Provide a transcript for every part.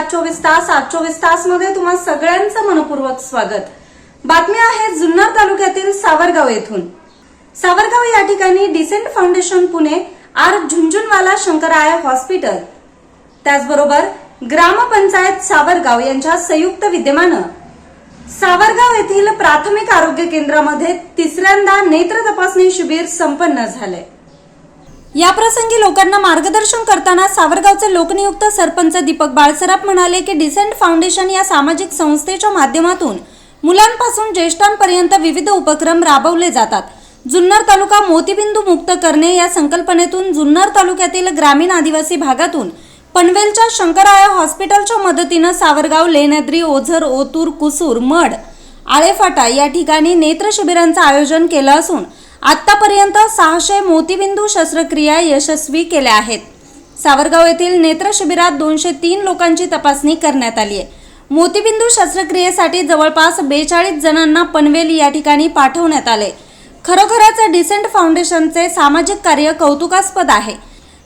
आज चोवीस तास आज चोवीस तासमध्ये तुम्हा सगळ्यांचं मनपूर्वक स्वागत. बातमी आहे जुन्नर तालुक्यातील सावरगाव येथून. सावरगाव या ठिकाणी decent foundation Pune R Jhunjhunwala Shankara hospital. त्याचबरोबर ग्रामपंचायत सावरगाव यांच्या संयुक्त विद्यमानं. सावरगाव येथील प्राथमिक आरोग्य केंद्रामध्ये तिसऱ्यांदा नेत्र तपासणी शिबिर संपन्न झाले या प्रसंगी लोकांना मार्गदर्शन करताना सावरगावचे लोकनियुक्त सरपंच दीपक बाळसराफ म्हणाले की डिसेंट फाउंडेशन या सामाजिक संस्थेच्या माध्यमातून मुलांपासून ज्येष्ठांपर्यंत विविध उपक्रम राबवले जातात. जुन्नर तालुका मोतीबिंदू मुक्त करणे या संकल्पनेतून जुन्नर तालुक्यातील ग्रामीण आदिवासी भागातून पनवेलच्या शंकराया हॉस्पिटलच्या मदतीनं सावरगाव लेण्याद्री ओझर ओतूर कुसूर मड आळेफाटा या ठिकाणी नेत्र शिबिरांचं आयोजन केलं असून आतापर्यंत सहाशे मोतीबिंदू शस्त्रक्रिया यशस्वी केल्या आहेत. सावरगाव येथील नेत्र शिबिरात दोनशे तीन लोकांची तपासणी करण्यात आली आहे. मोतीबिंदू शस्त्रक्रियेसाठी जवळपास बेचाळीस जणांना पनवेल या ठिकाणी पाठवण्यात आले. खरोखरच डिसेंट फाउंडेशनचे सामाजिक कार्य कौतुकास्पद आहे.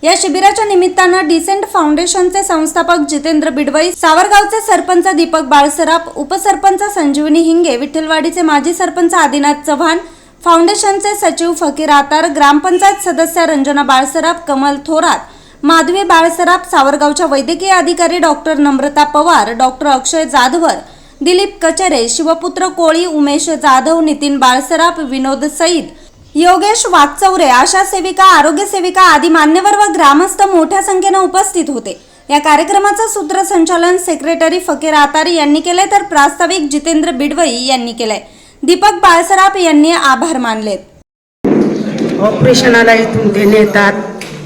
या शिबिराच्या निमित्तानं डिसेंट फाउंडेशनचे संस्थापक जितेंद्र बिडवई सावरगावचे सरपंच दीपक बाळसराफ उपसरपंच संजीवनी हिंगे विठ्ठलवाडीचे माजी सरपंच आदिनाथ चव्हाण फाउंडेशनचे सचिव फकीर आतार ग्रामपंचायत सदस्य रंजना बाळसराफ कमल थोरात माधवी बाळसराफ सावरगावच्या वैद्यकीय अधिकारी डॉक्टर नम्रता पवार डॉक्टर अक्षय जाधवर दिलीप कचरे शिवपुत्र कोळी उमेश जाधव नितीन बाळसराफ विनोद सईद योगेश वाकचौरे आशा सेविका आरोग्य सेविका आदी मान्यवर व ग्रामस्थ मोठ्या संख्येनं उपस्थित होते. या कार्यक्रमाचं सूत्रसंचालन सेक्रेटरी फकीर आतारी यांनी केले तर प्रास्ताविक जितेंद्र बिडवई यांनी केलंय. दीपक बाळसराफ यांनी आभार मानलेत. ऑपरेशनाला इथून ते नेतात.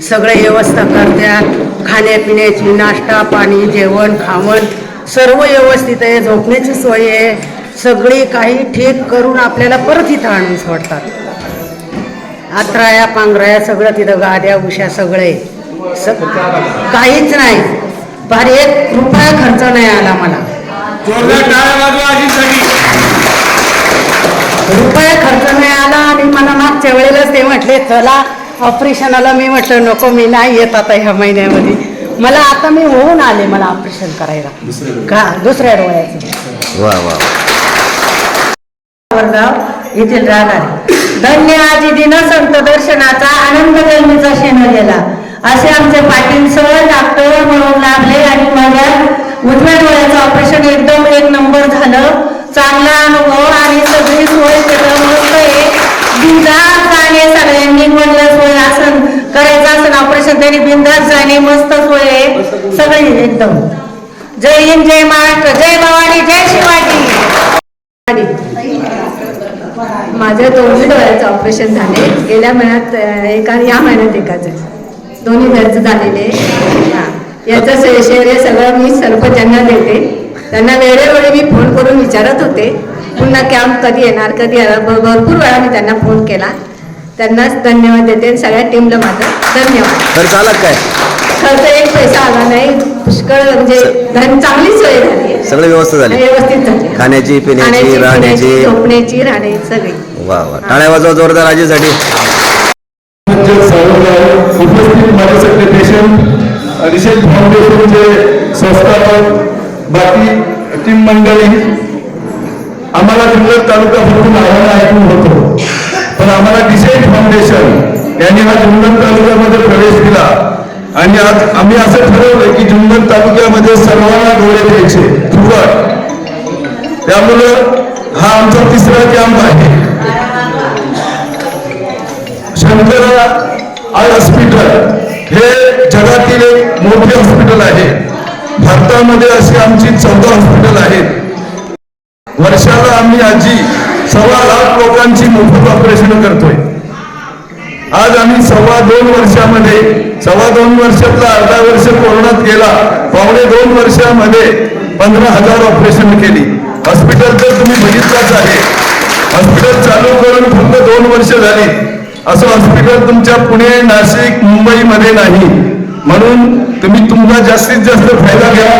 सगळे व्यवस्था करतात. खाण्यापिण्याची नाश्ता पाणी जेवण खावण सर्व व्यवस्थित आहे. झोपण्याची सोय आहे. सगळी काही ठीक करून आपल्याला परत इथं आणून सोडतात. आत्राया पांघराया सगळं तिथं गाद्या उशा सगळे. सग काहीच नाही. फार एक रुपया खर्च नाही आला मला जोरदार टाळ्या वाजवा अजितसाठी रुपया खर्च नाही आला आणि मला मागच्या वेळेलाच ते म्हटले चला ऑपरेशनाला मी म्हटलं नको मी नाही येत आता ह्या महिन्यामध्ये. मला आता मी होऊन आले मला ऑपरेशन करायला. का? दुसऱ्या डोळ्याचं वा वा. येथील राहणार धन्य आजी दिन संत दर्शनाचा आनंद जन्मीचा शेण गेला. असे आमचे पाटील सर डॉक्टर म्हणून लागले आणि माझ्या उजव्या डोळ्याचं ऑपरेशन एकदम एक नंबर झालं. चांगला अनुभव आणि सगळी सोय केलं मस्त आहे. बिंदास जाणे सगळ्यांनी म्हणलं सोय आसन करायचं असं ऑपरेशन त्यांनी बिंदास जाणे मस्त सोय आहे. सगळी एकदम. जय हिंद जय महाराष्ट्र जय भवानी जय शिवाजी. माझ्या दोन्ही डोळ्याचं ऑपरेशन झाले. गेल्या महिन्यात एका या महिन्यात एकाचं दोन्ही घरचं झालेले हां. याचं श्रे- सगळं मी सर्व त्यांना देते. त्यांना वेळोवेळी मी फोन करून विचारत होते. पुन्हा कॅम्प कधी येणार कधी येणार? भरपूर वेळा मी त्यांना फोन केला. त्यांनाच धन्यवाद देते आणि सगळ्या टीमला माझं धन्यवाद. खर्च आला काय? खर्च एक पैसा आला नाही. पुष्कळ म्हणजे धन चांगली सोय झाली. सगळी व्यवस्था झाली. व्यवस्थित झाली खाण्याची, पिण्याची, राहण्याची. पिण्याची, झोपण्याची राहण्याची सगळी. वा वा. टाळ्या वाजवा जोरदार सावरगाव उपस्थित माझे सगळे पेशंट रिसेट फाउंडेशनचे संस्थापक बाकी टीम मंडळी आम्हाला जुन्नर तालुका फक्त नावानं ऐकून होतो. पण आम्हाला डिसेंट फाउंडेशन यांनी हा जुन्नर तालुक्यामध्ये प्रवेश दिला आणि आज आम्ही असं ठरवलं की जुन्नर तालुक्यामध्ये सर्वांना डोळे द्यायचे फुकट. त्यामुळं हा आमचा तिसरा कॅम्प आहे. शंकरा आय हॉस्पिटल हे जगातील एक मोठे हॉस्पिटल आहे. भारतामध्ये अशी आमची चौदा हॉस्पिटल आहेत. वर्षाला आम्ही आजी सव्वा लाख लोकांची मोफत ऑपरेशन करतोय. आज आम्ही सव्वा दोन वर्षामध्ये सव्वा दोन वर्षातला अर्धा वर्ष कोरोनात गेला पावणे दोन वर्षामध्ये पंधरा हजार ऑपरेशन केली. हॉस्पिटल तर तुम्ही बघितलंच आहे. हॉस्पिटल चालू करून फक्त दोन वर्ष झाली. असं हॉस्पिटल तुमच्या पुणे नाशिक मुंबईमध्ये नाही. म्हणून तुम्ही तुमचा जास्तीत जास्त फायदा घ्या.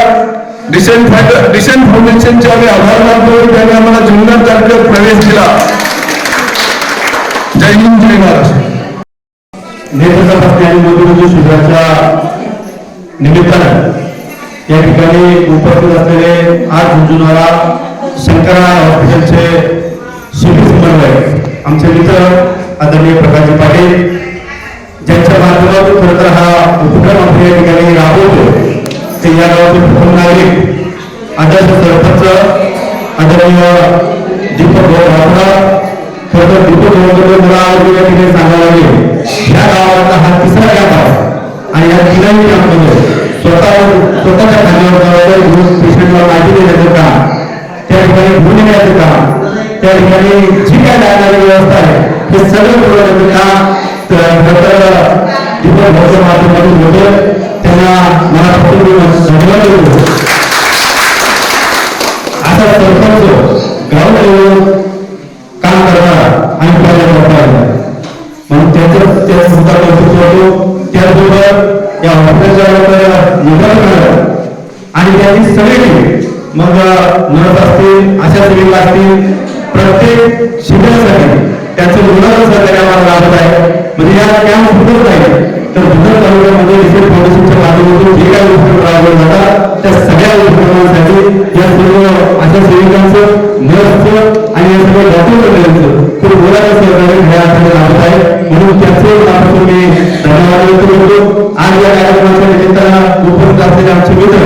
डिसेंट फायदा डिसेंट फाउंडेशनचे आम्ही आभार मानतो. त्यांनी आम्हाला जुन्नर तालुक्यात प्रवेश दिला. जय हिंद जय महाराष्ट्र नेत्र निमित्तानं या ठिकाणी उपस्थित असलेले आज झुंझुनवाला शंकरा हॉस्पिटलचे शिबिर समन्वय आमचे मित्र आदरणीय प्रकाशजी पाटील ज्यांच्या माध्यमातून खरं तर हा उपक्रम आपण या ठिकाणी राबवतो ते या गावाचे प्रथम नागरिक आदर्श सरपंच आदरणीय दीपक भाऊ राठोड खरं तर दीपक भाऊ मला या ठिकाणी सांगायला लागेल. ह्या गावाचा हा तिसरा गॅप आहे आणि या तिघांनी कॅम्पमध्ये स्वतः स्वतःच्या खांद्यावर घेऊन पेशंटला माहिती देण्याचं काम त्या ठिकाणी घेऊन येण्याचं काम त्या ठिकाणी जी काय लागणारी व्यवस्था आहे हे सगळं पुरवण्याचं काम दीपक भाऊच्या माध्यमातून त्यांना मनापासून धन्यवाद देतो असा सरपंच गाव काम करणारा आणि करणारा म्हणून त्याचं त्या सुद्धा कौतुक करतो त्याचबरोबर या करणार आणि त्यांची सगळी मग नर्स असतील आशा सेविका असतील प्रत्येक शिबिरासाठी त्यांचं मुलाचं सहकार्य आम्हाला लाभत आहे. म्हणजे याला कॅम्प सुद्धा नाही. तर भुदर तालुक्यामध्ये रिसेट फाउंडेशनच्या माध्यमातून जे काही उपक्रम राबवले जातात त्या सगळ्या उपक्रमांसाठी या सर्व अशा सेविकांचं नर्सचं आणि या सर्व डॉक्टरांचं खूप मोलाचं सहकार्य ह्या अर्थाने लाभत आहे. म्हणून त्याचे मनापासून मी धन्यवाद व्यक्त करतो. आज या कार्यक्रमाच्या निमित्तानं उपस्थित असलेले आमचे मित्र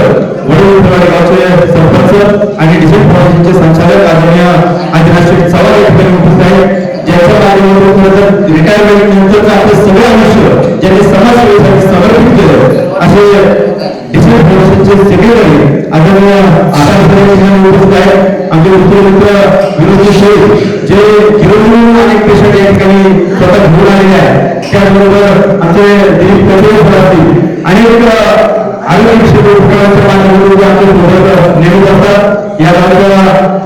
वडील गावचे सरपंच आणि डिसेंट फाउंडेशनचे संचालक आदरणीय आदिराष्ट्रीय चव्हाण या ठिकाणी उपस्थित आहेत. ज्याच्या माध्यमातून खरं तर नंतरचं आपलं सगळं आयुष्य ज्यांनी समाजसेवेसाठी समर्पित केलं असे फाउंडेशनचे सेक्रेटरी आदरणीय उपस्थित आहेत आमचे विनोद शेख जे अनेक पेशंट या ठिकाणी स्वतः घेऊन आलेले आहेत त्याचबरोबर आमचे दिलीप असतील अनेक आरोग्य उपक्रमाच्या माध्यमातून आमचे असतात या गावाच्या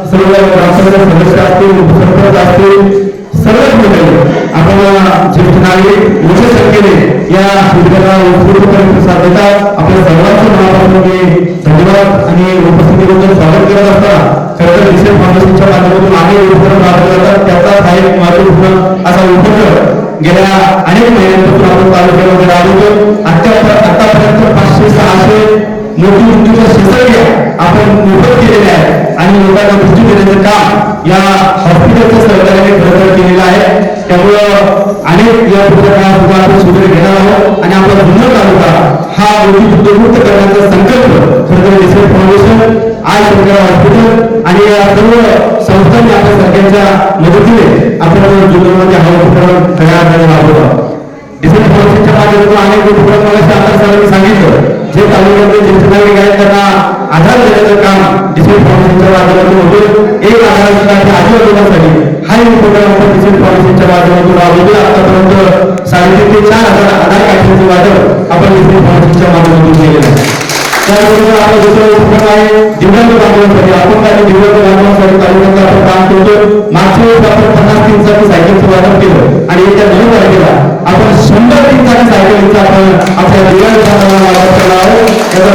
सर्व सदस्य असतील उपसरपंच असतील सर्वच मंडळी आपण ज्येष्ठ नागरिक मोठ्या संख्येने या शिबिराला उत्स्फूर्तपणे प्रसाद देतात. आपल्या सर्वांचं मनापासून मी धन्यवाद आणि उपस्थितीबद्दल स्वागत करत असताना खरं तर विशेष फाउंडेशनच्या माध्यमातून अनेक उपक्रम राबवले जातात त्याचा हा एक महत्त्वपूर्ण असा उपक्रम गेल्या अनेक महिन्यांपासून आपण तालुक्यामध्ये राबवतो आता आतापर्यंत पाचशे सहाशे मोठी मृत्यूच्या शस्त्रक्रिया आपण मोफत केलेल्या आहेत आणि लोकांना दृष्टी देण्याचं काम या हॉस्पिटलच्या सहकार्याने खरं तर केलेलं आहे. त्यामुळं अनेक या पुढच्या काळात आपण शिबिर घेणार आहोत. आणि आपला जुन्नर तालुका हा मोठी उद्योगमुक्त करण्याचा संकल्प खरं तर डिसेंट फाउंडेशन आय सरकार हॉस्पिटल आणि या सर्व संस्थांनी आपल्या सरकारच्या मदतीने आपण जुन्नरमध्ये हा उपक्रम तयार करायला राबवत आहोत. डिसेंट फाउंडेशनच्या माध्यमातून अनेक उपक्रम मला सांगितलं. जे तालुक्यामध्ये ज्येष्ठ नागरिक आहेत त्यांना आधार देण्याचं काम डिसेंट फाउंडेशनच्या माध्यमातून होतं. एक आधारासाठी आजीवनासाठी हा एक उपक्रम आपण डिसेंट फाउंडेशनच्या माध्यमातून राबवतो आतापर्यंत साडेतीन ते चार हजार आधार कार्डचे वाटप आपण डिसेंट फाउंडेशनच्या माध्यमातून केलेलं आहे. त्याबरोबर आपला दुसरा उपक्रम आहे दिव्यांग बांधवांसाठी. आपण काही दिव्यांग बांधवांसाठी तालुक्यात आपण काम करतो मागच्या वेळेस आपण पन्नास तीनसाठी सायकलचं वाटप केलं आणि येत्या नऊ तारखेला आपण शंभर तीनसाठी सायकलीचं आपण आपल्या दिव्यांग बांधवांना वाटप करणार आहोत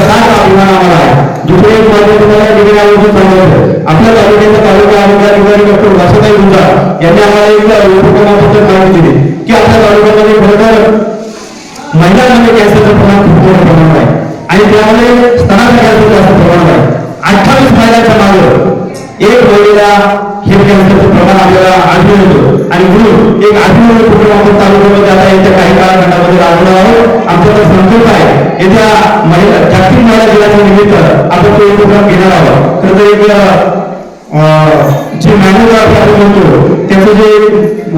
सात अभिमान आम्हाला आहे. दुसरे एक माध्यम तुम्हाला ठिकाणी आवर्जून सांगायचं आपल्या तालुक्याचा तालुका अधिकारी डॉक्टर भाषाताई गुंजाळ यांनी आम्हाला एक उपक्रमाबद्दल माहिती दिली. की आपल्या तालुक्यामध्ये खरं महिलांमध्ये कॅन्सरचं प्रमाण खूप आहे. आणि त्यामध्ये स्तनाचा कॅन्सर जास्त प्रमाण आहे. अठ्ठावीस महिलांच्या मागे एक महिला हे कॅन्सरचं प्रमाण आपल्याला आढळून येतो. आणि म्हणून एक आढळून उपक्रम आपण तालुक्यामध्ये आता येत्या काही काळाखंडामध्ये राबवणार आहोत. आमचा तर संकल्प आहे येत्या महिला जागतिक महिला दिनाच्या निमित्त आपण तो उपक्रम घेणार आहोत. खरं तर एक जे मॅमोग्राफी आपण म्हणतो त्याचं जे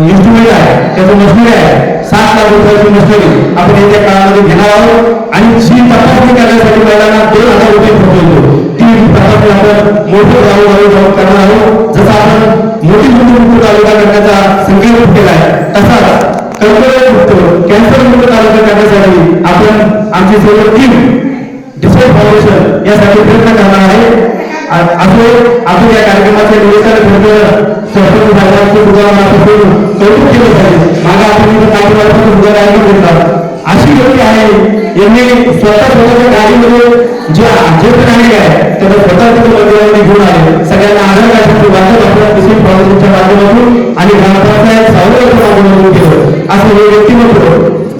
इन्स्ट्रुमेंट आहे त्याचं मशिनरी आहे सात लाख रुपयाची मशिनरी आपण येत्या काळामध्ये घेणार आहोत. आणि जी तपासणी करण्यासाठी महिलांना दोन हजार रुपये खर्च होतो. आपण मोठी गावोगावी करणार आहोत. जसं आपण मोठी मोठी मुक्त तालुका करण्याचा संकल्प केला आहे तसाच कर्करोगमुक्त कॅन्सर मुक्त तालुका करण्यासाठी आपण आमची सर्व टीम डिस्प्ले फाउंडेशन यासाठी प्रयत्न करणार आहे. असो आपण या कार्यक्रमाच्या निमित्तानं खरं सरपंच मनापासून कौतुक पाहिजे आपण अशी व्यक्ती आहे यांनी स्वतः स्वतःच्या गाडीमध्ये जे ज्येष्ठ नागरिक आहे त्याला स्वतः तिथं मंदिरामध्ये घेऊन आले. सगळ्यांना आधार कार्डाचं वाटप आपल्या डिस्ट्रिक्ट प्रवासाच्या माध्यमातून आणि ग्रामपंचायत सावरच्या माध्यमातून केलं. असं हे व्यक्तिमत्व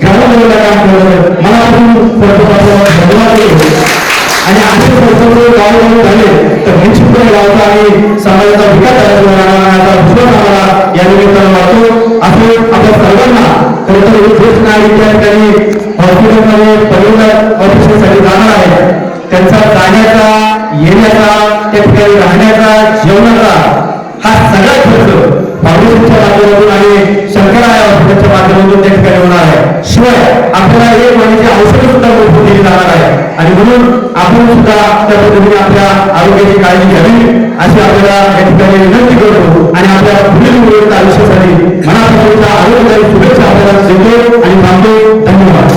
ग्रामपंचायतला काम केलं मनापासून सरपंचाला धन्यवाद आणि असे गावामध्ये झाले जेवणाचा हा सगळा खर्च फाउंडेशनच्या माध्यमातून आणि शंकराया हॉस्पिटलच्या माध्यमातून त्या ठिकाणी होणार आहे. शिवाय आपल्याला एक महिन्याची औषध सुद्धा मोफत दिली जाणार आहे. आणि म्हणून आपण सुद्धा त्या पद्धतीने आपल्या आरोग्याची काळजी घ्यावी अशी आपल्याला या ठिकाणी विनंती करतो. आणि आपल्या पुढील मुलींच्या आयुष्यासाठी मनापासूनच्या आरोग्याची शुभेच्छा आपल्याला देतो आणि मानतो धन्यवाद.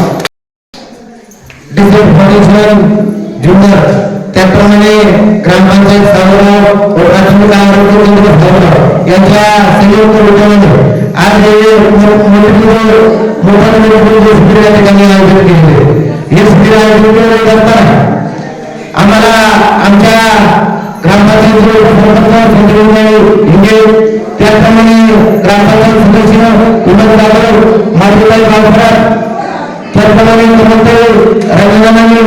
Decent foundation Junnar. त्याप्रमाणे ग्रामपंचायत सावरगाव व प्राथमिक आरोग्य केंद्र सावरगाव यांच्या संयुक्त विद्यमाने आज हे मोठा शिबिर या ठिकाणी आयोजित केलेले हे शिबिर आयोजित केले आम्हाला आमच्या ग्रामपंचायतीचे सरपंच संजय हिंगे त्याचप्रमाणे ग्रामपंचायत सदस्य विनोद जाधव माधुराई त्याचप्रमाणे मुख्यमंत्री रवींद्रनाथी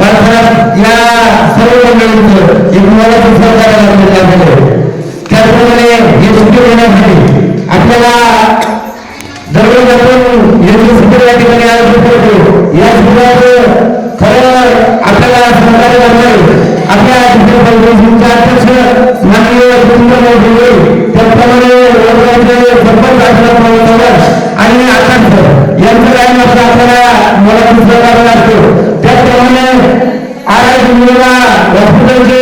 बाळासाहेब या सर्व मंडळींचं एक मोलाचं सहकार्य लाभलेलं त्याचप्रमाणे हे आपल्याला दररोज आपण या ठिकाणी आयोजित करतो या खरं आपल्याला सहकार्य आपल्या अध्यक्ष माननीय त्याचप्रमाणे सरपंच मला दुसरं कारण लागतो. त्याचप्रमाणे आर आय हॉस्पिटलचे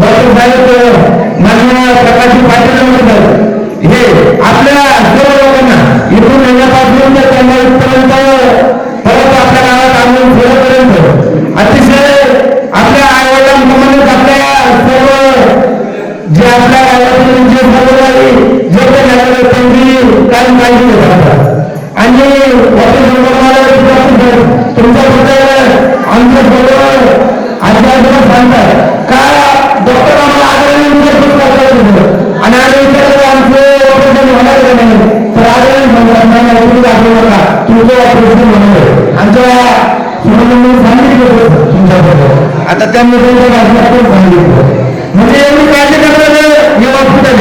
डॉक्टर साहेब माननीय प्रकाश पाटील म्हणतात हे आपल्या सर्व लोकांना इथून येण्यापासून तर त्यांना इथपर्यंत परत आपल्या गावात आणून ठेवपर्यंत अतिशय आपल्या आईवडिलांप्रमाणेच आपल्या सर्व जे आपल्या गावातील जे सर्व जे काही झालेले त्यांची कायम काळजी नका तुमचं ऑपरेशन आमच्या सांगितलं होतं आता त्यांनी सांगितलं म्हणजे एवढी काळजी करणारे हॉस्पिटल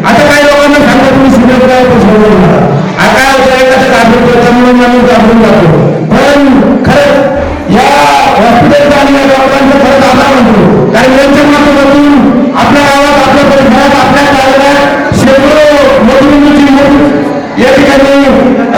आता काही लोकांना सांगा तुम्ही सिरियस काय सोडू नका आता एखादं दाखल माणूस घाबरून जातो. पण खरंच या हॉस्पिटलचा आणि या डॉक्टरांचा खरंच आभार म्हणतो कारण यांच्या माध्यमातून आपल्या गावात आपल्या परिसरात आपल्या तालुक्यात शेकडो मोठी मोठी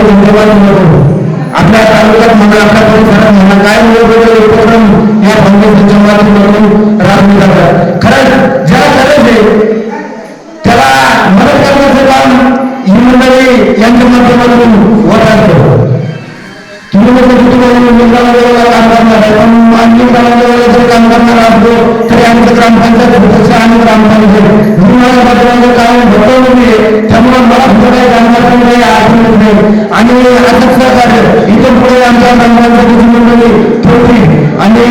different foundation आपल्या तालुक्यात म्हणा आपल्या परिसरात म्हणा काय वेगवेगळे उपक्रम या फाउंडेशनच्या माध्यमातून राबवले जातात. खरंच ज्या गरज आहे त्याला मदत करण्याचं काम ही मंडळी यांच्या माध्यमातून होत तुम्ही म्हणजे तुम्हाला काम करणार आहे? पण जर काम करणार असतो आमचं ग्रामपंचायत सदस्य आणि ग्रामपंचायत काम नाही त्यामुळे मला सुद्धा काही अडचण नाही. आणि असंच सहकार्य इथून पुढे आमच्या मंडळी ठेवली आणि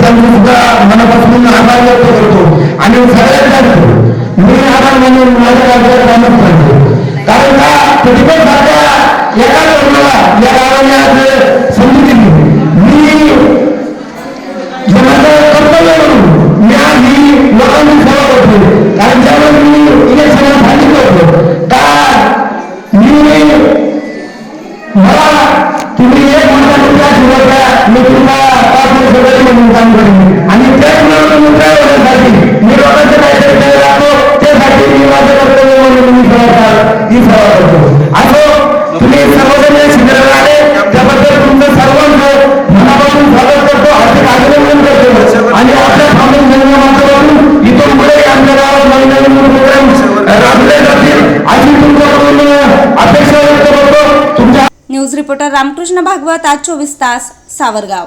त्यांनी सुद्धा मनापासून आभार व्यक्त करतो. आणि सगळ्यात जास्त मी आभार मानून माझ्या राज्यात राहणं पाहिजे कारण का? प्रतिभा एका तरुणाला या गावाने आज संधी दिली. मी लोकांची होतो कारण ज्यावेळेस मी इलेक्शनला सांगितलं होतं का मी मला तुम्ही एक मोठा मुद्दा शिवता मी तुम्हाला पाच वर्ष म्हणून काम करेन आणि तेच म्हणून मुद्दा होण्यासाठी मी लोकांचं काहीतरी काही राहतो त्यासाठी मी माझं कर्तव्य म्हणून मी खरं कर- ही सेवा करतो. असं जातील अशी तुमच्याकडून अपेक्षा व्यक्त करतो. तुमच्या न्यूज रिपोर्टर रामकृष्ण भागवत आज चोवीस तास सावरगाव.